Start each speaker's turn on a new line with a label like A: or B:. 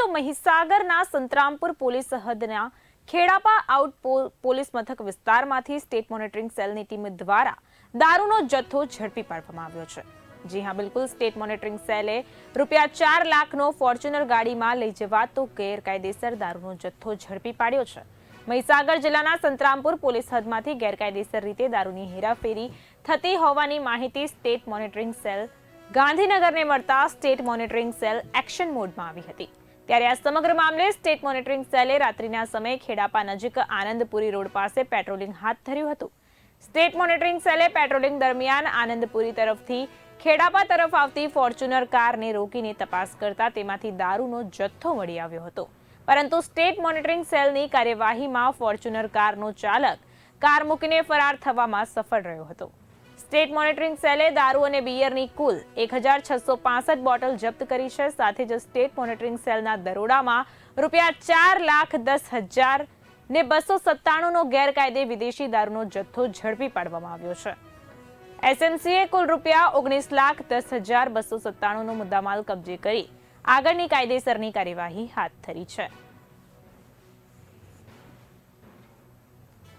A: તો મહીસાગરના સંતરામપુર પોલીસ હદના ખેડાપા આઉટ પોલીસ મથક વિસ્તારમાંથી સ્ટેટ મોનિટરિંગ સેલની ટીમ દ્વારા દારૂનો જથ્થો ઝડપી પાડવામાં આવ્યો છે. જી હા, બિલકુલ સ્ટેટ મોનિટરિંગ સેલે રૂપિયા ચાર લાખનો ફોર્ચ્યુનર ગાડીમાં લઈ જવાતો ગેરકાયદેસર દારૂનો જથ્થો ઝડપી પાડ્યો છે. મહીસાગર જિલ્લાના સંતરામપુર પોલીસ હદમાંથી ગેરકાયદેસર રીતે દારૂની હેરાફેરી થતી હોવાની માહિતી સ્ટેટ મોનિટરિંગ સેલ ગાંધીનગરને મળતા સ્ટેટ મોનિટરિંગ સેલ એક્શન મોડમાં આવી હતી. ત્યારે આ સમગ્ર મામલે સ્ટેટ મોનિટરિંગ સેલે રાત્રિના સમયે ખેડાપા નજીક આનંદપુરી રોડ પાસે પેટ્રોલિંગ હાથ ધર્યું હતું. સ્ટેટ મોનિટરિંગ સેલે પેટ્રોલિંગ દરમિયાન આનંદપુરી તરફથી ખેડાપા તરફ આવતી ફોર્ચ્યુનર કારને રોકીને તપાસ કરતા તેમાંથી દારૂનો જથ્થો મળી આવ્યો હતો. પરંતુ સ્ટેટ મોનિટરિંગ સેલની કાર્યવાહીમાં ફોર્ચ્યુનર કારનો ચાલક કાર મૂકીને ફરાર થવામાં સફળ રહ્યો હતો. સ્ટેટ મોનિટરિંગ સેલે દારૂ અને બિયરની કુલ એક હજાર છસો પાસઠ બોટલ જપ્ત કરી છે. સાથે જ સ્ટેટ મોનિટરિંગ સેલના દરોડામાં રૂપિયા ચાર લાખ દસ હજાર ને બસો સત્તાણુંનો ગેરકાયદે વિદેશી દારૂનો જથ્થો ઝડપી પાડવામાં આવ્યો છે. એસએમસીએ કુલ રૂપિયા ઓગણીસ લાખ દસ હજાર બસો સત્તાણુંનો મુદ્દામાલ કબજે કરી આગળની કાયદેસરની કાર્યવાહી હાથ ધરી છે.